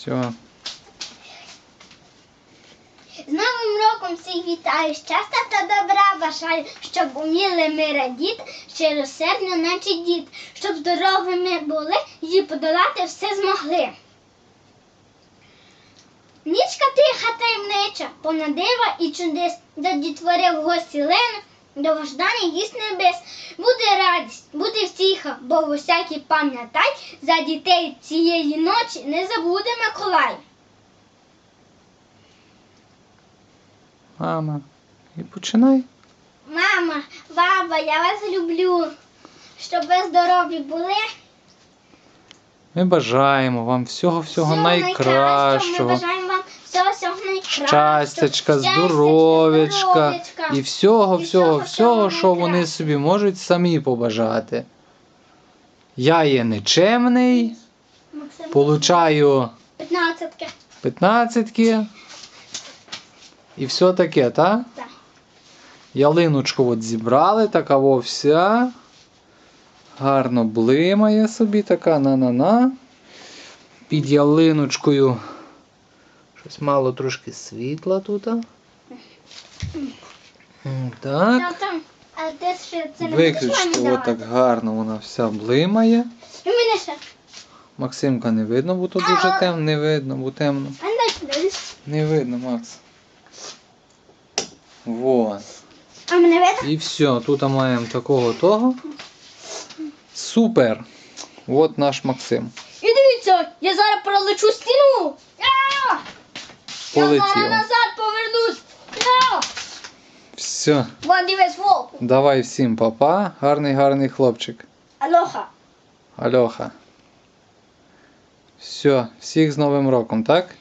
Все. З Новим роком всіх вітаю, щастя та добра бажаю, щоб уміли ми радіти, щиросердно, наче дід, щоб здоровими були і подолати все змогли. Нічка тиха таємнича, понад дива і чудес, до дітвори в гості лени, довожданий гість небес. Буде радість, буде втіха, бо в усякій пам'ятай, за дітей цієї ночі не забуде Миколай. Мама. І починай. Мама, баба, я вас люблю. Щоб ви здорові були. Ми бажаємо вам всього-всього Всього найкращого. Ми бажаємо вам всього всього найкращого. Щастячка, здоров'ячка здоров'ячка. і всього, всього всього, що вони собі можуть самі побажати. Я є нечемний, Максим, получаю П'ятнадцятки. п'ятнадцятки. І все таке, так? Так. Ялиночку от зібрали, така во вся. Гарно блимає собі така на-на-на. Під ялиночкою. Щось мало трошки світла тут. Так. Там, там. А ти ще це не Виключно отак гарно вона вся блимає. І мене ще. Максимка не видно, бо тут дуже темно. Не видно, бо темно. А не дивись. Не видно, Макс. Вот. А мене видно? І все, тут маємо такого того. Супер! От наш Максим. І дивіться, я зараз пролечу стіну. Я зараз назад! Все. Вон дивись волку. Давай всім папа. Гарний, гарний хлопчик. Алоха. Альоха. Все, всіх з Новим роком, так?